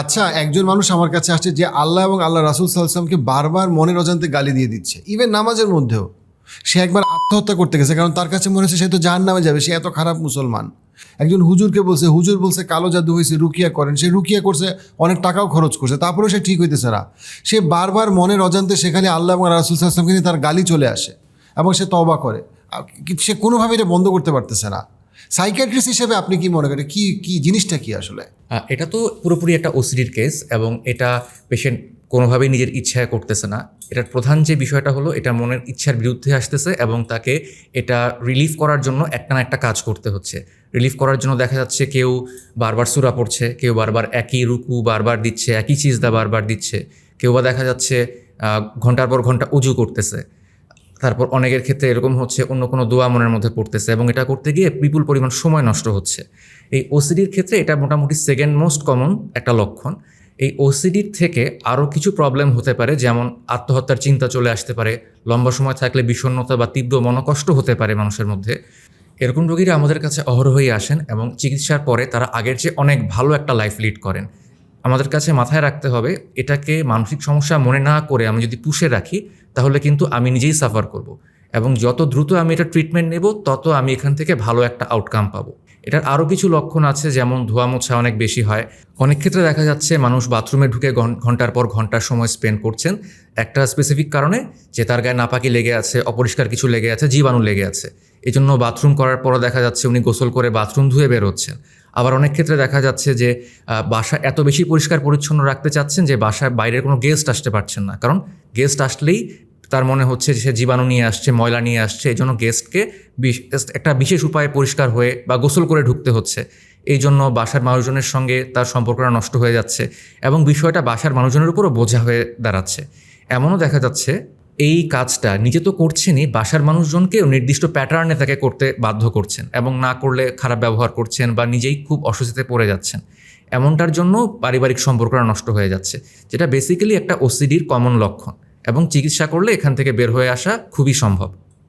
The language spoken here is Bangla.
আচ্ছা একজন মানুষ আমার কাছে আসছে যে আল্লাহ এবং আল্লাহ রাসুল সাল্লামকে বারবার মনের অজান্তে গালি দিয়ে দিচ্ছে। ইভেন নামাজের মধ্যেও। সে একবার আত্মহত্যা করতে গেছে, কারণ তার কাছে মনে হচ্ছে সে তো জাহান নামে যাবে, সে এত খারাপ মুসলমান। একজন হুজুরকে বলছে, হুজুর বলছে, কালো জাদু হয়েছে, রুকিয়া করেন। সে রুকিয়া করছে, অনেক টাকাও খরচ করছে, তারপরেও সে ঠিক হইতেছে না। সে বারবার মনের অজান্তে সেখানে আল্লাহ এবং রাসুল সাল্লামকে নিয়ে তার গালি চলে আসে এবং সে তবা করে। সে কোনোভাবে এটা বন্ধ করতে পারতেছে না। সাইকিয়াট্রিস্ট হিসেবে আপনি কি মনে করেন? কি কি জিনিসটা কি আসলে? এটা তো পুরোপুরি একটা ওসিডির কেস এবং এটা পেশেন্ট কোনোভাবেই নিজের ইচ্ছায় করতেছে না। এটার প্রধান যে বিষয়টা হলো, এটা মনের ইচ্ছার বিরুদ্ধে আসতেছে এবং তাকে এটা রিলিফ করার জন্য একটা না একটা কাজ করতে হচ্ছে। রিলিফ করার জন্য দেখা যাচ্ছে কেউ বারবার সুরা পড়ছে, কেউ বারবার একই রুকু বারবার দিচ্ছে, একই চিজদা বারবার দিচ্ছে, কেউ বা দেখা যাচ্ছে ঘণ্টার পর ঘণ্টা উজু করতেছে। তারপর অনেকের ক্ষেত্রে এরকম হচ্ছে, অন্য কোনো দোয়া মনের মধ্যে পড়তেছে এবং এটা করতে গিয়ে বিপুল পরিমাণ সময় নষ্ট হচ্ছে। এই ওসিডির ক্ষেত্রে এটা মোটামুটি সেকেন্ড মোস্ট কমন একটা লক্ষণ। এই ওসিডির থেকে আরও কিছু প্রবলেম হতে পারে, যেমন আত্মহত্যার চিন্তা চলে আসতে পারে, লম্বা সময় থাকলে বিষণ্ণতা বা তীব্র মনকষ্ট হতে পারে মানুষের মধ্যে। এরকম রোগীরা আমাদের কাছে অহরহই আসেন এবং চিকিৎসার পরে তারা আগের চেয়ে অনেক ভালো একটা লাইফ লিড করেন। আমাদের কাছে মাথায় রাখতে হবে এটাকে মানসিক সমস্যা মনে না করে আমি যদি পুষে রাখি, তাহলে কিন্তু আমি নিজেই সাফার করব। এবং যত দ্রুত আমি এটা ট্রিটমেন্ট নেব, তত আমি এখান থেকে ভালো একটা আউটকাম পাবো। এটার আরও কিছু লক্ষণ আছে, যেমন ধোয়া মোছা অনেক বেশি হয়। অনেক ক্ষেত্রে দেখা যাচ্ছে মানুষ বাথরুমে ঢুকে ঘন- ঘণ্টার পর ঘণ্টার সময় স্পেন্ড করছেন। একটা স্পেসিফিক কারণে যে তার গায়ে নাপাকি লেগে আছে, অপরিষ্কার কিছু লেগে আছে, জীবাণু লেগে আছে। এই জন্য বাথরুম করার পরও দেখা যাচ্ছে উনি গোসল করে বাথরুম ধুয়ে বেরোচ্ছেন। আবার অনেক ক্ষেত্রে দেখা যাচ্ছে যে বাসা এত বেশি পরিষ্কার পরিচ্ছন্ন রাখতে চাচ্ছেন যে বাসায় বাইরের কোনো গেস্ট আসতে পারছেন না। কারণ গেস্ট আসলেই তার মনে হচ্ছে যে, সে জীবাণু নিয়ে আসছে, ময়লা নিয়ে আসছে এই জন্য গেস্টকে একটা বিশেষ উপায়ে পরিষ্কার হয়ে বা গোসল করে ঢুকতে হচ্ছে। এই জন্য বাসার মানুষজনের সঙ্গে তার সম্পর্কটা নষ্ট হয়ে যাচ্ছে এবং বিষয়টা বাসার মানুষজনের উপরও বোঝা হয়ে দাঁড়াচ্ছে। এমনও দেখা যাচ্ছে এই কাজটা নিজে তো করছেনই, বাসার মানুষজনকেও নির্দিষ্ট প্যাটার্নে তাকে করতে বাধ্য করছেন এবং না করলে খারাপ ব্যবহার করছেন বা নিজেই খুব অস্বস্তিতে পড়ে যাচ্ছেন। এমনটার জন্য পারিবারিক সম্পর্কটা নষ্ট হয়ে যাচ্ছে, যেটা বেসিক্যালি একটা ওসিডির কমন লক্ষণ এবং চিকিৎসা করলে এখান থেকে বের হয়ে আসা খুবই সম্ভব।